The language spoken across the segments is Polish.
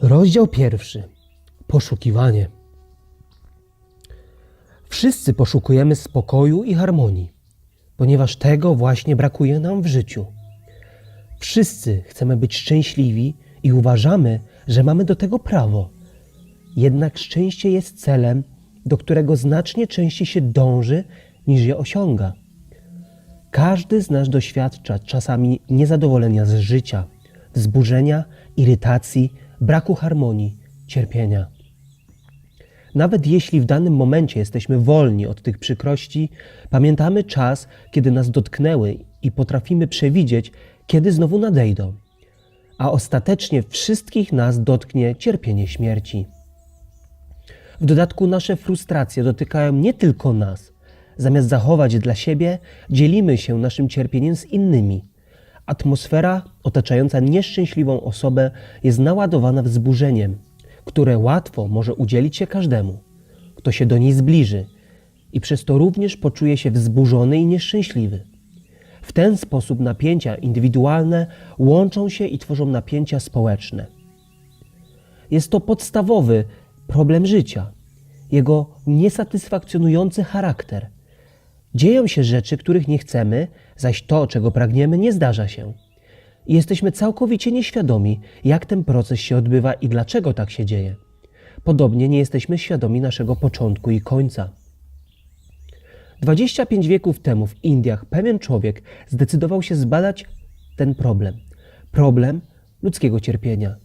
Rozdział pierwszy. Poszukiwanie. Wszyscy poszukujemy spokoju i harmonii, ponieważ tego właśnie brakuje nam w życiu. Wszyscy chcemy być szczęśliwi i uważamy, że mamy do tego prawo. Jednak szczęście jest celem, do którego znacznie częściej się dąży niż je osiąga. Każdy z nas doświadcza czasami niezadowolenia z życia, wzburzenia, irytacji, braku harmonii, cierpienia. Nawet jeśli w danym momencie jesteśmy wolni od tych przykrości, pamiętamy czas, kiedy nas dotknęły i potrafimy przewidzieć, kiedy znowu nadejdą. A ostatecznie wszystkich nas dotknie cierpienie śmierci. W dodatku nasze frustracje dotykają nie tylko nas. Zamiast zachować dla siebie, dzielimy się naszym cierpieniem z innymi. Atmosfera otaczająca nieszczęśliwą osobę jest naładowana wzburzeniem, które łatwo może udzielić się każdemu, kto się do niej zbliży i przez to również poczuje się wzburzony i nieszczęśliwy. W ten sposób napięcia indywidualne łączą się i tworzą napięcia społeczne. Jest to podstawowy problem życia, jego niesatysfakcjonujący charakter. Dzieją się rzeczy, których nie chcemy, zaś to, czego pragniemy, nie zdarza się. Jesteśmy całkowicie nieświadomi, jak ten proces się odbywa i dlaczego tak się dzieje. Podobnie nie jesteśmy świadomi naszego początku i końca. 25 wieków temu w Indiach pewien człowiek zdecydował się zbadać ten problem problem ludzkiego cierpienia.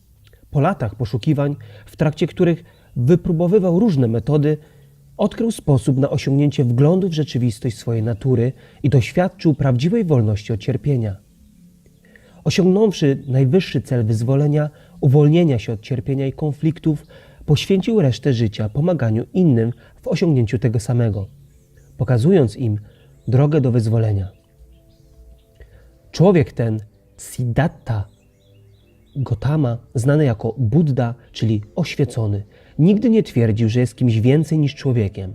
Po latach poszukiwań, w trakcie których wypróbowywał różne metody, odkrył sposób na osiągnięcie wglądu w rzeczywistość swojej natury i doświadczył prawdziwej wolności od cierpienia. Osiągnąwszy najwyższy cel wyzwolenia, uwolnienia się od cierpienia i konfliktów, poświęcił resztę życia pomaganiu innym w osiągnięciu tego samego, pokazując im drogę do wyzwolenia. Człowiek ten, Siddhartha Gotama, znany jako Buddha, czyli oświecony, nigdy nie twierdził, że jest kimś więcej niż człowiekiem.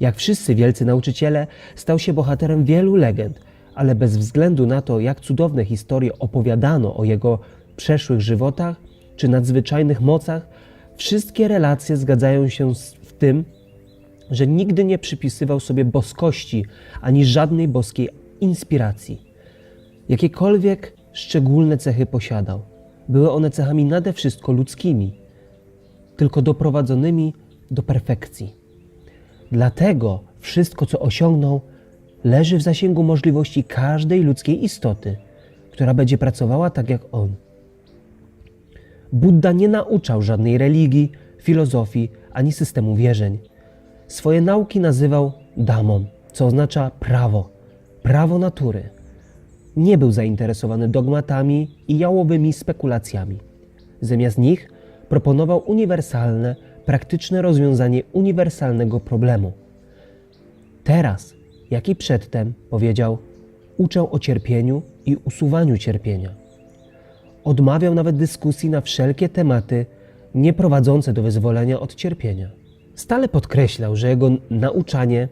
Jak wszyscy wielcy nauczyciele, stał się bohaterem wielu legend, ale bez względu na to, jak cudowne historie opowiadano o jego przeszłych żywotach czy nadzwyczajnych mocach, wszystkie relacje zgadzają się w tym, że nigdy nie przypisywał sobie boskości ani żadnej boskiej inspiracji. Jakiekolwiek szczególne cechy posiadał, były one cechami nade wszystko ludzkimi, tylko doprowadzonymi do perfekcji. Dlatego wszystko, co osiągnął, leży w zasięgu możliwości każdej ludzkiej istoty, która będzie pracowała tak jak on. Buddha nie nauczał żadnej religii, filozofii ani systemu wierzeń. Swoje nauki nazywał damą, co oznacza prawo, prawo natury. Nie był zainteresowany dogmatami i jałowymi spekulacjami. Zamiast nich proponował uniwersalne, praktyczne rozwiązanie uniwersalnego problemu. Teraz, jak i przedtem, powiedział: Uczę o cierpieniu i usuwaniu cierpienia. Odmawiał nawet dyskusji na wszelkie tematy nie prowadzące do wyzwolenia od cierpienia. Stale podkreślał, że jego nauczanie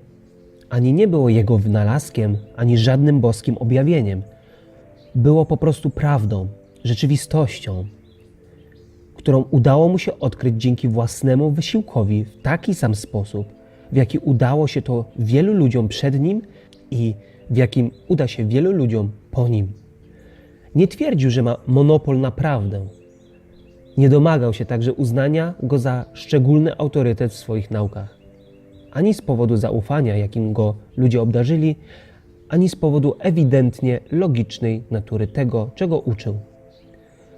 ani nie było jego wynalazkiem, ani żadnym boskim objawieniem. Było po prostu prawdą, rzeczywistością, którą udało mu się odkryć dzięki własnemu wysiłkowi w taki sam sposób, w jaki udało się to wielu ludziom przed nim i w jakim uda się wielu ludziom po nim. Nie twierdził, że ma monopol na prawdę. Nie domagał się także uznania go za szczególny autorytet w swoich naukach. Ani z powodu zaufania, jakim go ludzie obdarzyli, ani z powodu ewidentnie logicznej natury tego, czego uczył.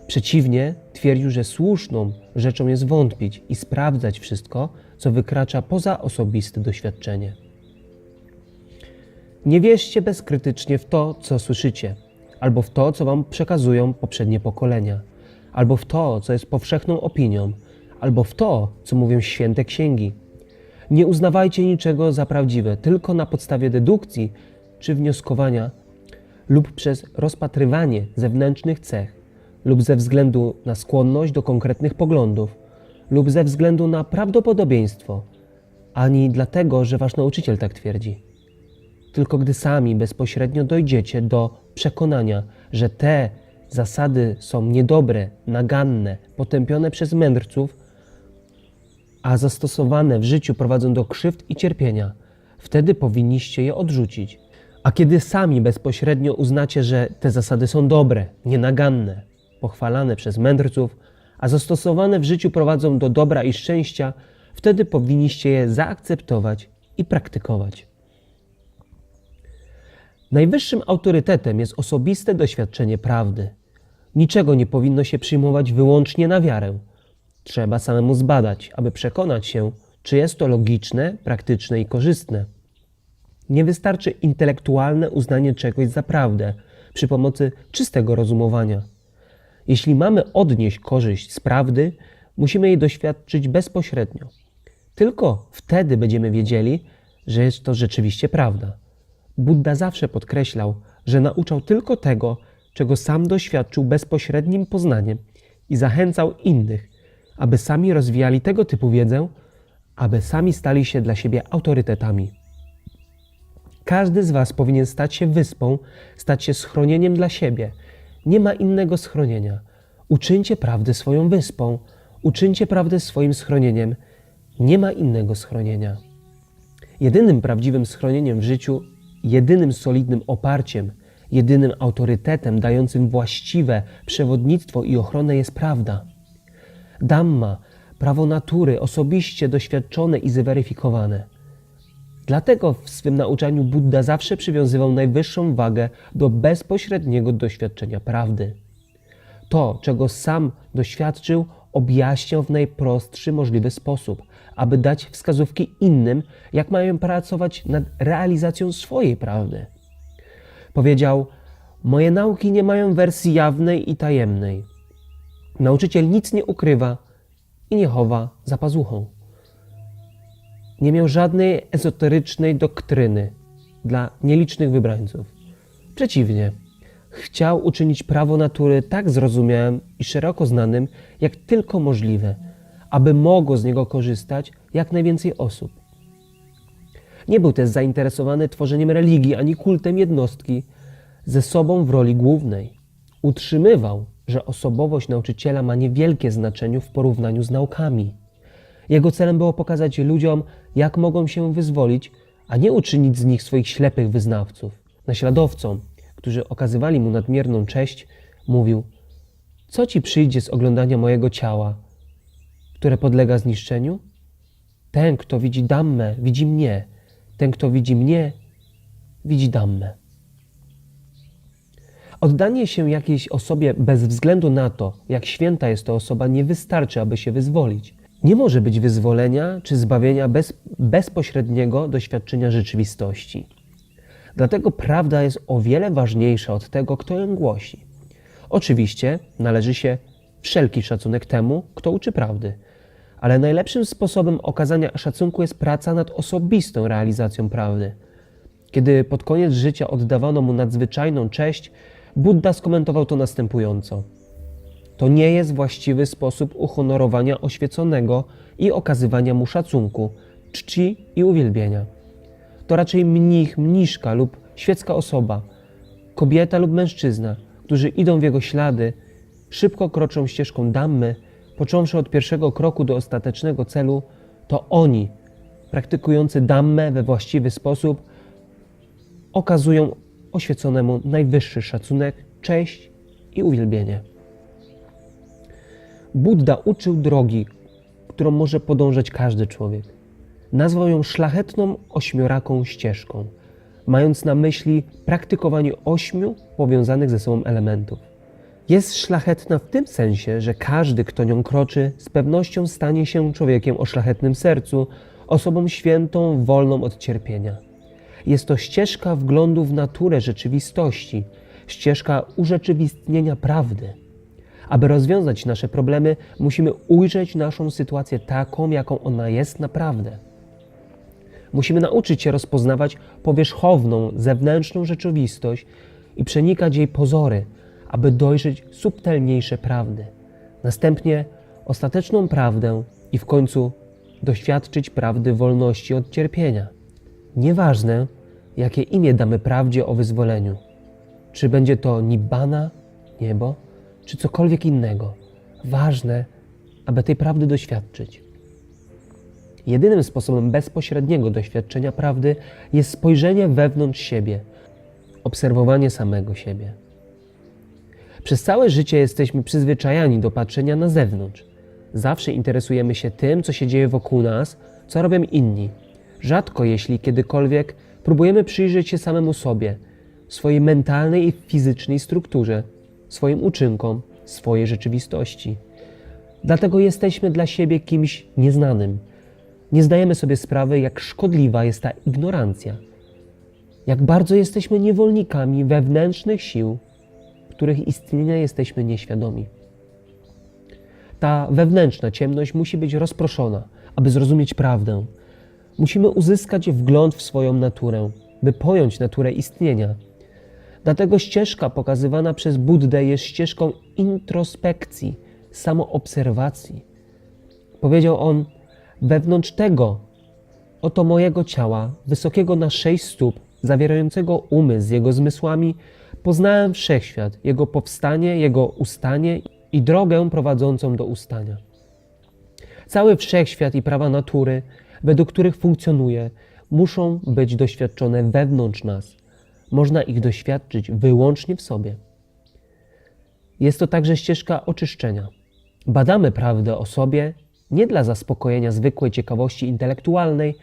Przeciwnie, twierdził, że słuszną rzeczą jest wątpić i sprawdzać wszystko, co wykracza poza osobiste doświadczenie. Nie wierzcie bezkrytycznie w to, co słyszycie, albo w to, co wam przekazują poprzednie pokolenia, albo w to, co jest powszechną opinią, albo w to, co mówią święte księgi. Nie uznawajcie niczego za prawdziwe tylko na podstawie dedukcji czy wnioskowania lub przez rozpatrywanie zewnętrznych cech, lub ze względu na skłonność do konkretnych poglądów, lub ze względu na prawdopodobieństwo, ani dlatego, że wasz nauczyciel tak twierdzi. Tylko gdy sami bezpośrednio dojdziecie do przekonania, że te zasady są niedobre, naganne, potępione przez mędrców, a zastosowane w życiu prowadzą do krzywd i cierpienia, wtedy powinniście je odrzucić. A kiedy sami bezpośrednio uznacie, że te zasady są dobre, nienaganne, pochwalane przez mędrców, a zastosowane w życiu prowadzą do dobra i szczęścia, wtedy powinniście je zaakceptować i praktykować. Najwyższym autorytetem jest osobiste doświadczenie prawdy. Niczego nie powinno się przyjmować wyłącznie na wiarę. Trzeba samemu zbadać, aby przekonać się, czy jest to logiczne, praktyczne i korzystne. Nie wystarczy intelektualne uznanie czegoś za prawdę przy pomocy czystego rozumowania. Jeśli mamy odnieść korzyść z prawdy, musimy jej doświadczyć bezpośrednio. Tylko wtedy będziemy wiedzieli, że jest to rzeczywiście prawda. Buddha zawsze podkreślał, że nauczał tylko tego, czego sam doświadczył bezpośrednim poznaniem i zachęcał innych, aby sami rozwijali tego typu wiedzę, aby sami stali się dla siebie autorytetami. Każdy z Was powinien stać się wyspą, stać się schronieniem dla siebie. Nie ma innego schronienia. Uczyńcie prawdy swoją wyspą, uczyńcie prawdy swoim schronieniem. Nie ma innego schronienia. Jedynym prawdziwym schronieniem w życiu, jedynym solidnym oparciem, jedynym autorytetem dającym właściwe przewodnictwo i ochronę jest prawda. Dhamma, prawo natury, osobiście doświadczone i zweryfikowane. Dlatego w swym nauczaniu Buddha zawsze przywiązywał najwyższą wagę do bezpośredniego doświadczenia prawdy. To, czego sam doświadczył, objaśniał w najprostszy możliwy sposób, aby dać wskazówki innym, jak mają pracować nad realizacją swojej prawdy. Powiedział: Moje nauki nie mają wersji jawnej i tajemnej. Nauczyciel nic nie ukrywa i nie chowa za pazuchą. Nie miał żadnej ezoterycznej doktryny dla nielicznych wybrańców. Przeciwnie, chciał uczynić prawo natury tak zrozumiałym i szeroko znanym, jak tylko możliwe, aby mogło z niego korzystać jak najwięcej osób. Nie był też zainteresowany tworzeniem religii ani kultem jednostki ze sobą w roli głównej. Utrzymywał, że osobowość nauczyciela ma niewielkie znaczenie w porównaniu z naukami. Jego celem było pokazać ludziom, jak mogą się wyzwolić, a nie uczynić z nich swoich ślepych wyznawców. Naśladowcom, którzy okazywali mu nadmierną cześć, mówił: Co ci przyjdzie z oglądania mojego ciała, które podlega zniszczeniu? Ten, kto widzi dammę, widzi mnie. Ten, kto widzi mnie, widzi dammę. Oddanie się jakiejś osobie bez względu na to, jak święta jest to osoba, nie wystarczy, aby się wyzwolić. Nie może być wyzwolenia czy zbawienia bez bezpośredniego doświadczenia rzeczywistości. Dlatego prawda jest o wiele ważniejsza od tego, kto ją głosi. Oczywiście należy się wszelki szacunek temu, kto uczy prawdy, ale najlepszym sposobem okazania szacunku jest praca nad osobistą realizacją prawdy. Kiedy pod koniec życia oddawano mu nadzwyczajną cześć, Buddha skomentował to następująco. To nie jest właściwy sposób uhonorowania oświeconego i okazywania mu szacunku, czci i uwielbienia. To raczej mnich, mniszka lub świecka osoba, kobieta lub mężczyzna, którzy idą w jego ślady, szybko kroczą ścieżką dammy, począwszy od pierwszego kroku do ostatecznego celu, to oni, praktykujący dammę we właściwy sposób, okazują oświeconemu najwyższy szacunek, cześć i uwielbienie. Buddha uczył drogi, którą może podążać każdy człowiek. Nazwał ją szlachetną ośmioraką ścieżką, mając na myśli praktykowanie ośmiu powiązanych ze sobą elementów. Jest szlachetna w tym sensie, że każdy, kto nią kroczy, z pewnością stanie się człowiekiem o szlachetnym sercu, osobą świętą, wolną od cierpienia. Jest to ścieżka wglądu w naturę rzeczywistości, ścieżka urzeczywistnienia prawdy. Aby rozwiązać nasze problemy, musimy ujrzeć naszą sytuację taką, jaką ona jest naprawdę. Musimy nauczyć się rozpoznawać powierzchowną, zewnętrzną rzeczywistość i przenikać jej pozory, aby dojrzeć subtelniejsze prawdy. Następnie ostateczną prawdę i w końcu doświadczyć prawdy wolności od cierpienia. Nieważne, jakie imię damy prawdzie o wyzwoleniu. Czy będzie to Nibbana, niebo czy cokolwiek innego. Ważne, aby tej prawdy doświadczyć. Jedynym sposobem bezpośredniego doświadczenia prawdy jest spojrzenie wewnątrz siebie, obserwowanie samego siebie. Przez całe życie jesteśmy przyzwyczajani do patrzenia na zewnątrz. Zawsze interesujemy się tym, co się dzieje wokół nas, co robią inni. Rzadko, jeśli kiedykolwiek, próbujemy przyjrzeć się samemu sobie, swojej mentalnej i fizycznej strukturze, swoim uczynkom, swojej rzeczywistości. Dlatego jesteśmy dla siebie kimś nieznanym. Nie zdajemy sobie sprawy, jak szkodliwa jest ta ignorancja. Jak bardzo jesteśmy niewolnikami wewnętrznych sił, których istnienia jesteśmy nieświadomi. Ta wewnętrzna ciemność musi być rozproszona, aby zrozumieć prawdę. Musimy uzyskać wgląd w swoją naturę, by pojąć naturę istnienia. Dlatego ścieżka pokazywana przez Buddę jest ścieżką introspekcji, samoobserwacji. Powiedział on: Wewnątrz tego oto mojego ciała, wysokiego na sześć stóp, zawierającego umysł z jego zmysłami, poznałem wszechświat, jego powstanie, jego ustanie i drogę prowadzącą do ustania. Cały wszechświat i prawa natury, według których funkcjonuje, muszą być doświadczone wewnątrz nas. Można ich doświadczyć wyłącznie w sobie. Jest to także ścieżka oczyszczenia. Badamy prawdę o sobie nie dla zaspokojenia zwykłej ciekawości intelektualnej,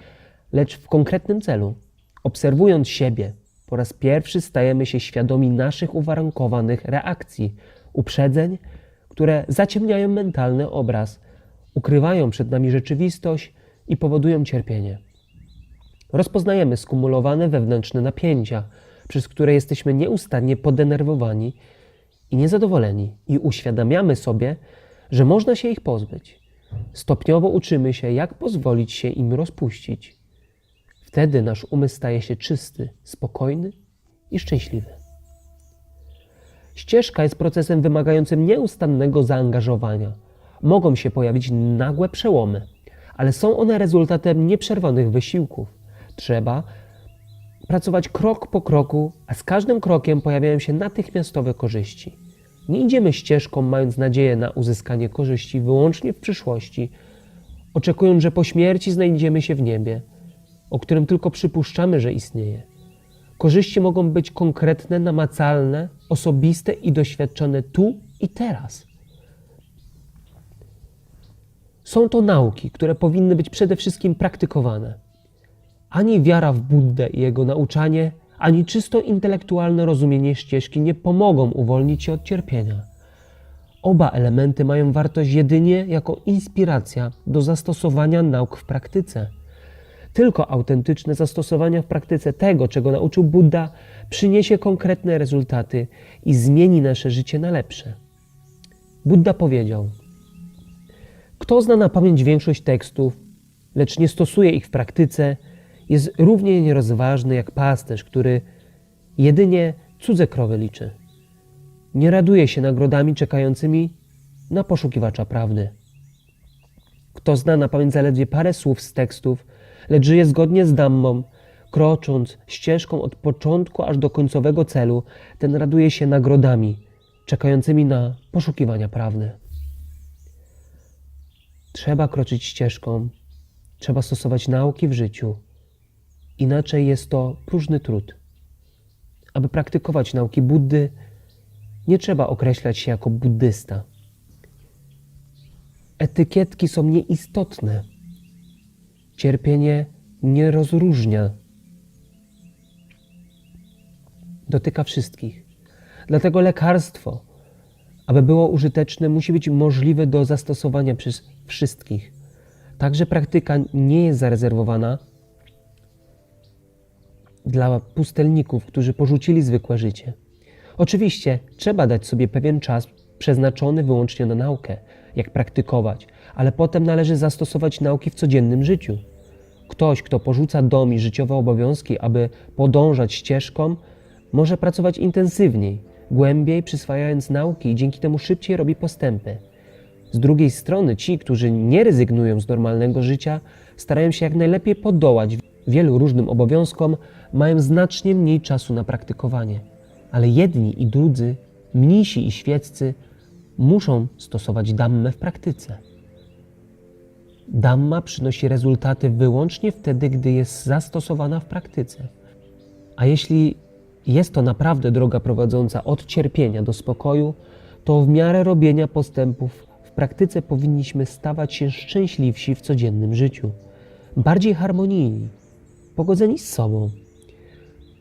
lecz w konkretnym celu. Obserwując siebie, po raz pierwszy stajemy się świadomi naszych uwarunkowanych reakcji, uprzedzeń, które zaciemniają mentalny obraz, ukrywają przed nami rzeczywistość i powodują cierpienie. Rozpoznajemy skumulowane wewnętrzne napięcia, przez które jesteśmy nieustannie podenerwowani i niezadowoleni, i uświadamiamy sobie, że można się ich pozbyć. Stopniowo uczymy się, jak pozwolić się im rozpuścić. Wtedy nasz umysł staje się czysty, spokojny i szczęśliwy. Ścieżka jest procesem wymagającym nieustannego zaangażowania. Mogą się pojawić nagłe przełomy, ale są one rezultatem nieprzerwanych wysiłków. Trzeba pracować krok po kroku, a z każdym krokiem pojawiają się natychmiastowe korzyści. Nie idziemy ścieżką, mając nadzieję na uzyskanie korzyści wyłącznie w przyszłości, oczekując, że po śmierci znajdziemy się w niebie, o którym tylko przypuszczamy, że istnieje. Korzyści mogą być konkretne, namacalne, osobiste i doświadczone tu i teraz. Są to nauki, które powinny być przede wszystkim praktykowane. Ani wiara w Buddę i jego nauczanie, ani czysto intelektualne rozumienie ścieżki nie pomogą uwolnić się od cierpienia. Oba elementy mają wartość jedynie jako inspiracja do zastosowania nauk w praktyce. Tylko autentyczne zastosowanie w praktyce tego, czego nauczył Buddha, przyniesie konkretne rezultaty i zmieni nasze życie na lepsze. Buddha powiedział: Kto zna na pamięć większość tekstów, lecz nie stosuje ich w praktyce, jest równie nierozważny jak pasterz, który jedynie cudze krowy liczy. Nie raduje się nagrodami czekającymi na poszukiwacza prawdy. Kto zna na pamięć zaledwie parę słów z tekstów, lecz żyje zgodnie z Dammą, krocząc ścieżką od początku aż do końcowego celu, ten raduje się nagrodami czekającymi na poszukiwania prawdy. Trzeba kroczyć ścieżką, trzeba stosować nauki w życiu. Inaczej jest to próżny trud. Aby praktykować nauki Buddy, nie trzeba określać się jako buddysta. Etykietki są nieistotne. Cierpienie nie rozróżnia. Dotyka wszystkich. Dlatego lekarstwo, aby było użyteczne, musi być możliwe do zastosowania przez wszystkich. Także praktyka nie jest zarezerwowana dla pustelników, którzy porzucili zwykłe życie. Oczywiście trzeba dać sobie pewien czas przeznaczony wyłącznie na naukę, jak praktykować, ale potem należy zastosować nauki w codziennym życiu. Ktoś, kto porzuca dom i życiowe obowiązki, aby podążać ścieżką, może pracować intensywniej, głębiej przyswajając nauki i dzięki temu szybciej robi postępy. Z drugiej strony ci, którzy nie rezygnują z normalnego życia, starają się jak najlepiej podołać wielu różnym obowiązkom, mają znacznie mniej czasu na praktykowanie. Ale jedni i drudzy Mnisi i świeccy muszą stosować dammę w praktyce. Damma przynosi rezultaty wyłącznie wtedy, gdy jest zastosowana w praktyce. A jeśli jest to naprawdę droga prowadząca od cierpienia do spokoju, to w miarę robienia postępów w praktyce powinniśmy stawać się szczęśliwsi w codziennym życiu, bardziej harmonijni, pogodzeni z sobą.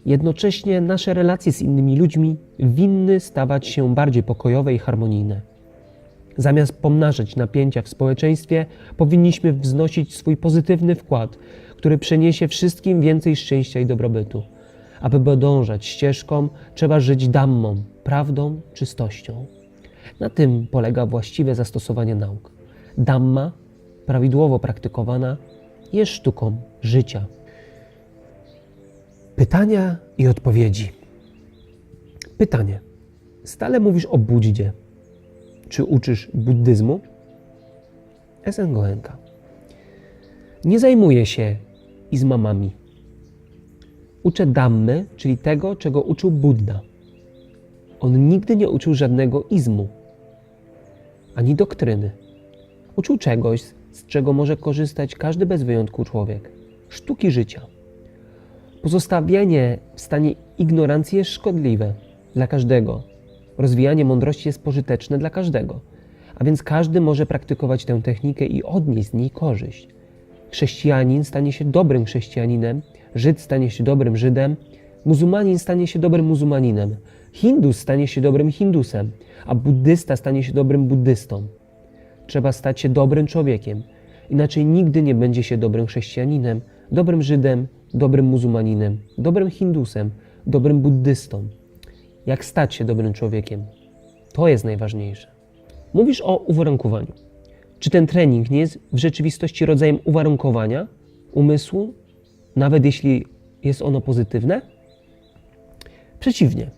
Jednocześnie nasze relacje z innymi ludźmi winny stawać się bardziej pokojowe i harmonijne. Zamiast pomnażać napięcia w społeczeństwie, powinniśmy wznosić swój pozytywny wkład, który przyniesie wszystkim więcej szczęścia i dobrobytu. Aby podążać ścieżką, trzeba żyć dammą, prawdą, czystością. Na tym polega właściwe zastosowanie nauk. Damma, prawidłowo praktykowana, jest sztuką życia. Pytania i odpowiedzi. Pytanie. Stale mówisz o Buddzie. Czy uczysz buddyzmu? SN Goenka. Nie zajmuję się izmamami. Uczę dammy, czyli tego, czego uczył Buddha. On nigdy nie uczył żadnego izmu, ani doktryny. Uczył czegoś, z czego może korzystać każdy bez wyjątku człowiek sztuki życia. Pozostawienie w stanie ignorancji jest szkodliwe dla każdego. Rozwijanie mądrości jest pożyteczne dla każdego, a więc każdy może praktykować tę technikę i odnieść z niej korzyść. Chrześcijanin stanie się dobrym chrześcijaninem, Żyd stanie się dobrym Żydem, muzułmanin stanie się dobrym muzułmaninem, Hindus stanie się dobrym Hindusem, a buddysta stanie się dobrym buddystą. Trzeba stać się dobrym człowiekiem, inaczej nigdy nie będzie się dobrym chrześcijaninem, dobrym Żydem, dobrym muzułmaninem, dobrym Hindusem, dobrym buddystą. Jak stać się dobrym człowiekiem? To jest najważniejsze. Mówisz o uwarunkowaniu. Czy ten trening nie jest w rzeczywistości rodzajem uwarunkowania umysłu, nawet jeśli jest ono pozytywne? Przeciwnie.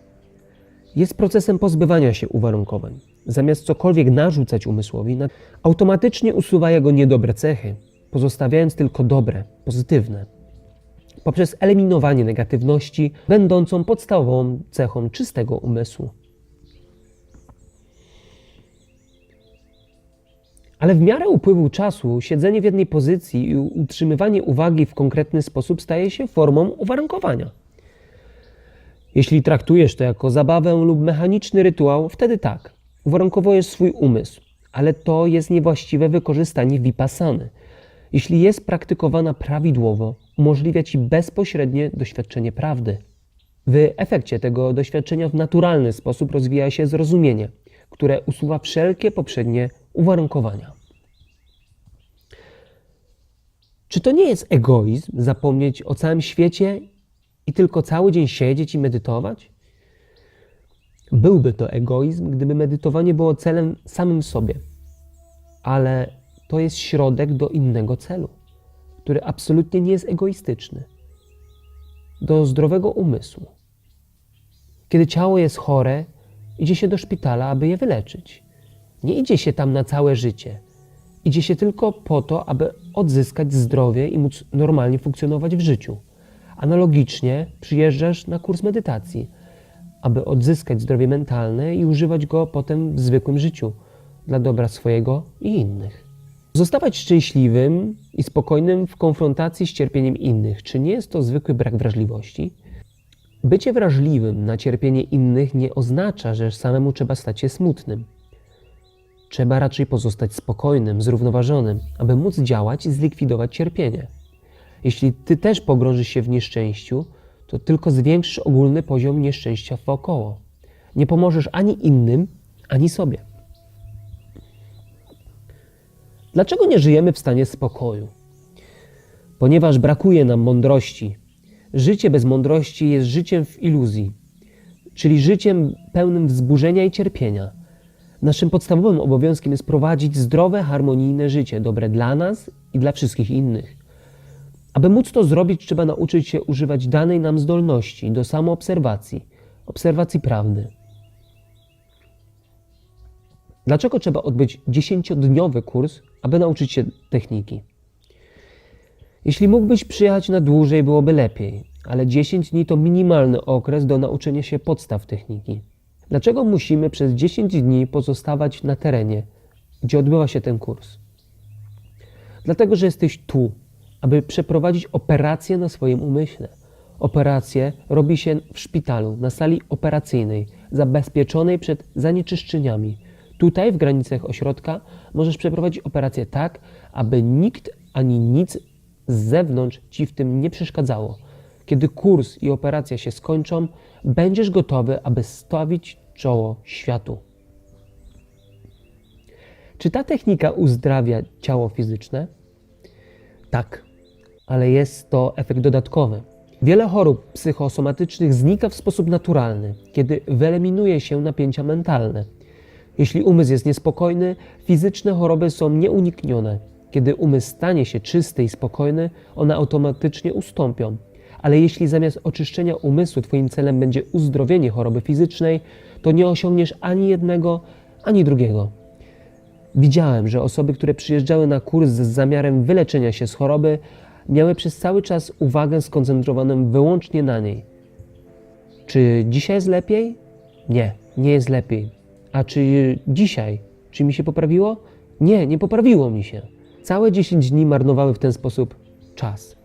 Jest procesem pozbywania się uwarunkowań. Zamiast cokolwiek narzucać umysłowi, automatycznie usuwa jego niedobre cechy, pozostawiając tylko dobre, pozytywne. Poprzez eliminowanie negatywności, będącą podstawową cechą czystego umysłu. Ale w miarę upływu czasu siedzenie w jednej pozycji i utrzymywanie uwagi w konkretny sposób staje się formą uwarunkowania. Jeśli traktujesz to jako zabawę lub mechaniczny rytuał, wtedy tak, uwarunkowujesz swój umysł, ale to jest niewłaściwe wykorzystanie vipassany. Jeśli jest praktykowana prawidłowo, umożliwia ci bezpośrednie doświadczenie prawdy. W efekcie tego doświadczenia w naturalny sposób rozwija się zrozumienie, które usuwa wszelkie poprzednie uwarunkowania. Czy to nie jest egoizm zapomnieć o całym świecie i tylko cały dzień siedzieć i medytować? Byłby to egoizm, gdyby medytowanie było celem samym sobie, ale to jest środek do innego celu, który absolutnie nie jest egoistyczny do zdrowego umysłu. Kiedy ciało jest chore, idzie się do szpitala, aby je wyleczyć. Nie idzie się tam na całe życie. Idzie się tylko po to, aby odzyskać zdrowie i móc normalnie funkcjonować w życiu. Analogicznie przyjeżdżasz na kurs medytacji, aby odzyskać zdrowie mentalne i używać go potem w zwykłym życiu dla dobra swojego i innych. Zostawać szczęśliwym i spokojnym w konfrontacji z cierpieniem innych, czy nie jest to zwykły brak wrażliwości? Bycie wrażliwym na cierpienie innych nie oznacza, że samemu trzeba stać się smutnym. Trzeba raczej pozostać spokojnym, zrównoważonym, aby móc działać i zlikwidować cierpienie. Jeśli ty też pogrążysz się w nieszczęściu, to tylko zwiększysz ogólny poziom nieszczęścia wokoło. Nie pomożesz ani innym, ani sobie. Dlaczego nie żyjemy w stanie spokoju? Ponieważ brakuje nam mądrości. Życie bez mądrości jest życiem w iluzji, czyli życiem pełnym wzburzenia i cierpienia. Naszym podstawowym obowiązkiem jest prowadzić zdrowe, harmonijne życie, dobre dla nas i dla wszystkich innych. Aby móc to zrobić, trzeba nauczyć się używać danej nam zdolności do samoobserwacji, obserwacji prawdy. Dlaczego trzeba odbyć 10-dniowy kurs, aby nauczyć się techniki? Jeśli mógłbyś przyjechać na dłużej, byłoby lepiej, ale 10 dni to minimalny okres do nauczenia się podstaw techniki. Dlaczego musimy przez 10 dni pozostawać na terenie, gdzie odbywa się ten kurs? Dlatego, że jesteś tu, aby przeprowadzić operację na swoim umyśle. Operację robi się w szpitalu, na sali operacyjnej, zabezpieczonej przed zanieczyszczeniami. Tutaj, w granicach ośrodka, możesz przeprowadzić operację tak, aby nikt ani nic z zewnątrz ci w tym nie przeszkadzało. Kiedy kurs i operacja się skończą, będziesz gotowy, aby stawić czoło światu. Czy ta technika uzdrawia ciało fizyczne? Tak, ale jest to efekt dodatkowy. Wiele chorób psychosomatycznych znika w sposób naturalny, kiedy wyeliminuje się napięcia mentalne. Jeśli umysł jest niespokojny, fizyczne choroby są nieuniknione. Kiedy umysł stanie się czysty i spokojny, one automatycznie ustąpią. Ale jeśli zamiast oczyszczenia umysłu Twoim celem będzie uzdrowienie choroby fizycznej, to nie osiągniesz ani jednego, ani drugiego. Widziałem, że osoby, które przyjeżdżały na kurs z zamiarem wyleczenia się z choroby, miały przez cały czas uwagę skoncentrowaną wyłącznie na niej. Czy dzisiaj jest lepiej? Nie, nie jest lepiej. A czy dzisiaj? Czy mi się poprawiło? Nie, nie poprawiło mi się. Całe 10 dni marnowały w ten sposób czas.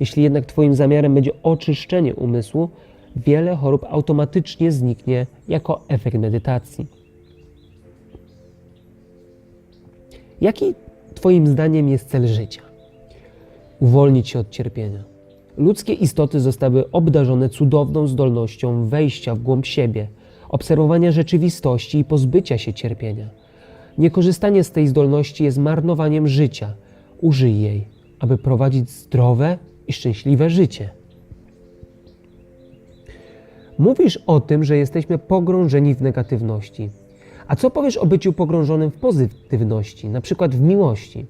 Jeśli jednak Twoim zamiarem będzie oczyszczenie umysłu, wiele chorób automatycznie zniknie jako efekt medytacji. Jaki Twoim zdaniem jest cel życia? Uwolnić się od cierpienia. Ludzkie istoty zostały obdarzone cudowną zdolnością wejścia w głąb siebie, obserwowania rzeczywistości i pozbycia się cierpienia. Niekorzystanie z tej zdolności jest marnowaniem życia. Użyj jej, aby prowadzić zdrowe i szczęśliwe życie. Mówisz o tym, że jesteśmy pogrążeni w negatywności. A co powiesz o byciu pogrążonym w pozytywności, na przykład w miłości?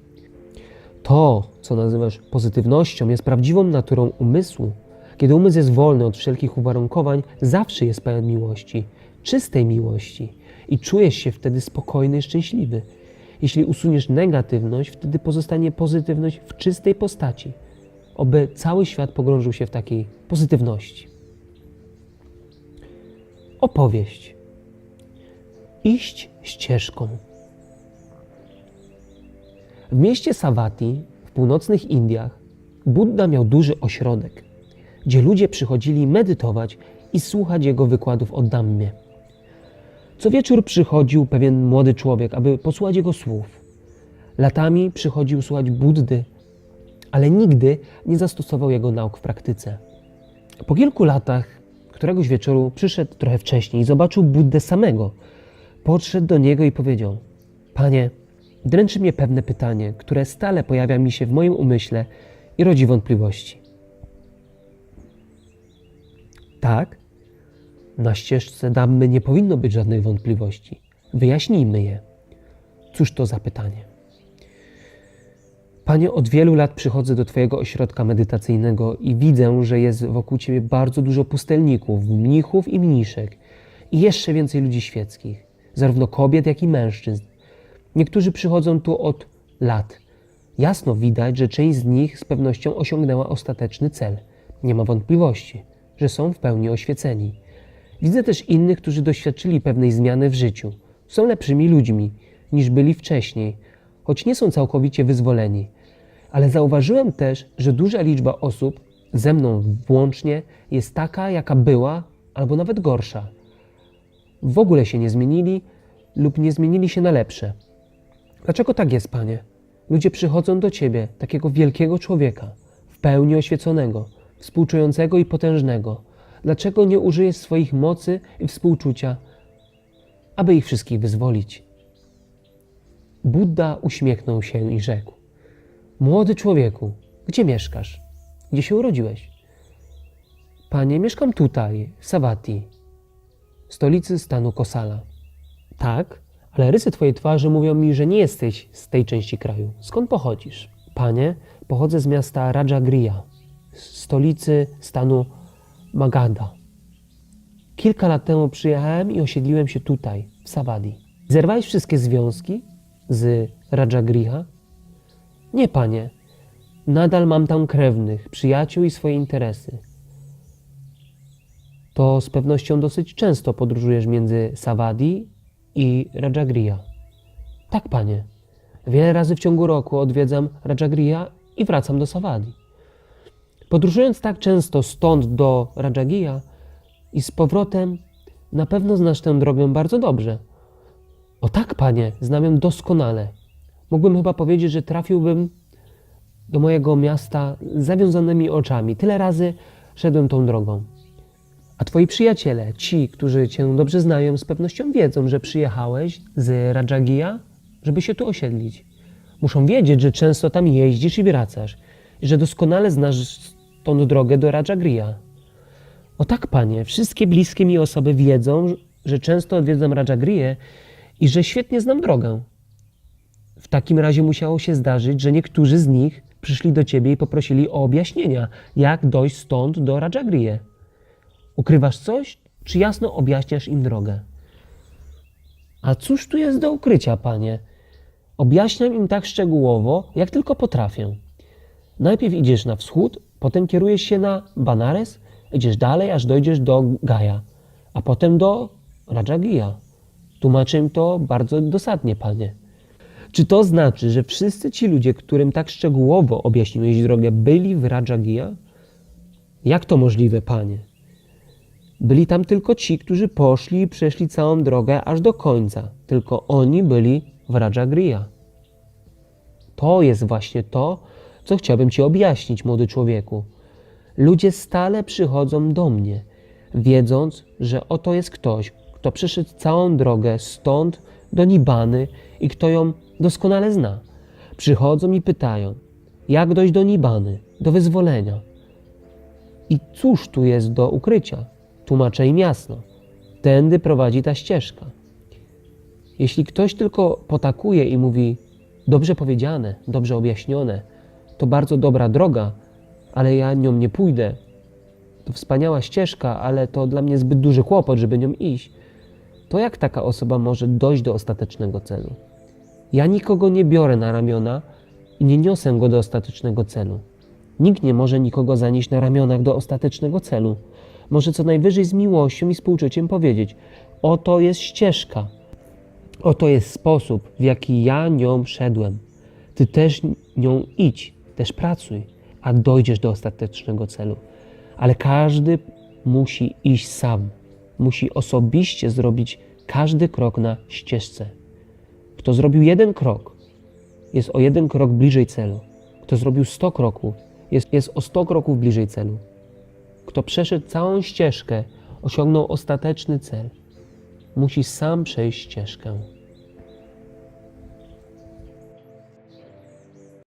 To, co nazywasz pozytywnością, jest prawdziwą naturą umysłu. Kiedy umysł jest wolny od wszelkich uwarunkowań, zawsze jest pełen miłości, czystej miłości i czujesz się wtedy spokojny i szczęśliwy. Jeśli usuniesz negatywność, wtedy pozostanie pozytywność w czystej postaci. Oby cały świat pogrążył się w takiej pozytywności. Opowieść. Iść ścieżką. W mieście Savati w północnych Indiach Buddha miał duży ośrodek, gdzie ludzie przychodzili medytować i słuchać jego wykładów o Dhammie. Co wieczór przychodził pewien młody człowiek, aby posłuchać jego słów. Latami przychodził słuchać Buddy, ale nigdy nie zastosował jego nauk w praktyce. Po kilku latach, któregoś wieczoru przyszedł trochę wcześniej i zobaczył Buddę samego. Podszedł do niego i powiedział: Panie, dręczy mnie pewne pytanie, które stale pojawia mi się w moim umyśle i rodzi wątpliwości. Tak, na ścieżce Dammy nie powinno być żadnych wątpliwości. Wyjaśnijmy je. Cóż to za pytanie? Panie, od wielu lat przychodzę do Twojego ośrodka medytacyjnego i widzę, że jest wokół Ciebie bardzo dużo pustelników, mnichów i mniszek i jeszcze więcej ludzi świeckich, zarówno kobiet, jak i mężczyzn. Niektórzy przychodzą tu od lat. Jasno widać, że część z nich z pewnością osiągnęła ostateczny cel. Nie ma wątpliwości, że są w pełni oświeceni. Widzę też innych, którzy doświadczyli pewnej zmiany w życiu. Są lepszymi ludźmi niż byli wcześniej, choć nie są całkowicie wyzwoleni. Ale zauważyłem też, że duża liczba osób, ze mną włącznie, jest taka, jaka była, albo nawet gorsza. W ogóle się nie zmienili lub nie zmienili się na lepsze. Dlaczego tak jest, panie? Ludzie przychodzą do ciebie, takiego wielkiego człowieka, w pełni oświeconego, współczującego i potężnego. Dlaczego nie użyjesz swoich mocy i współczucia, aby ich wszystkich wyzwolić? Buddha uśmiechnął się i rzekł: Młody człowieku, gdzie mieszkasz? Gdzie się urodziłeś? Panie, mieszkam tutaj, w Savati, stolicy stanu Kosala. Tak, ale rysy twojej twarzy mówią mi, że nie jesteś z tej części kraju. Skąd pochodzisz? Panie, pochodzę z miasta Rajagriha, stolicy stanu Magadha. Kilka lat temu przyjechałem i osiedliłem się tutaj, w Savadi. Zerwałeś wszystkie związki z Rajagriha? Nie, panie. Nadal mam tam krewnych, przyjaciół i swoje interesy. to z pewnością dosyć często podróżujesz między Sawadhi i Rajagriya. Tak, panie. Wiele razy w ciągu roku odwiedzam Rajagriya i wracam do Sawadhi. Podróżując tak często stąd do Rajagriya i z powrotem, na pewno znasz tę drogę bardzo dobrze. O tak, panie, znam ją doskonale. Mógłbym chyba powiedzieć, że trafiłbym do mojego miasta z zawiązanymi oczami. Tyle razy szedłem tą drogą. A twoi przyjaciele, ci, którzy cię dobrze znają, z pewnością wiedzą, że przyjechałeś z Rajagija, żeby się tu osiedlić. Muszą wiedzieć, że często tam jeździsz i wracasz, i że doskonale znasz tą drogę do Rajagriya. O tak, panie, wszystkie bliskie mi osoby wiedzą, że często odwiedzam Rajagriję i że świetnie znam drogę. W takim razie musiało się zdarzyć, że niektórzy z nich przyszli do ciebie i poprosili o objaśnienia, jak dojść stąd do Rajagriye. Ukrywasz coś, czy jasno objaśniasz im drogę? A cóż tu jest do ukrycia, panie? Objaśniam im tak szczegółowo, jak tylko potrafię. Najpierw idziesz na wschód, potem kierujesz się na Banares, idziesz dalej, aż dojdziesz do Gaja, a potem do Rajagriya. Tłumaczę im to bardzo dosadnie, panie. Czy to znaczy, że wszyscy ci ludzie, którym tak szczegółowo objaśniłeś drogę, byli w Rajagriya? Jak to możliwe, panie? Byli tam tylko ci, którzy poszli i przeszli całą drogę aż do końca. Tylko oni byli w Rajagriya. To jest właśnie to, co chciałbym ci objaśnić, młody człowieku. Ludzie stale przychodzą do mnie, wiedząc, że oto jest ktoś, kto przeszedł całą drogę stąd do Nibany i kto ją doskonale zna. Przychodzą i pytają, jak dojść do Nibany, do wyzwolenia. I cóż tu jest do ukrycia? Tłumaczę im jasno. Tędy prowadzi ta ścieżka. Jeśli ktoś tylko potakuje i mówi dobrze powiedziane, dobrze objaśnione, to bardzo dobra droga, ale ja nią nie pójdę. To wspaniała ścieżka, ale to dla mnie zbyt duży kłopot, żeby nią iść. To jak taka osoba może dojść do ostatecznego celu? Ja nikogo nie biorę na ramiona i nie niosę go do ostatecznego celu. Nikt nie może nikogo zanieść na ramionach do ostatecznego celu. Może co najwyżej z miłością i współczuciem powiedzieć: Oto jest ścieżka, oto jest sposób, w jaki ja nią szedłem. Ty też nią idź, też pracuj, a dojdziesz do ostatecznego celu. Ale każdy musi iść sam, musi osobiście zrobić każdy krok na ścieżce. Kto zrobił jeden krok, jest o jeden krok bliżej celu. Kto zrobił 100 kroków, jest, jest o 100 kroków bliżej celu. Kto przeszedł całą ścieżkę, osiągnął ostateczny cel. Musi sam przejść ścieżkę.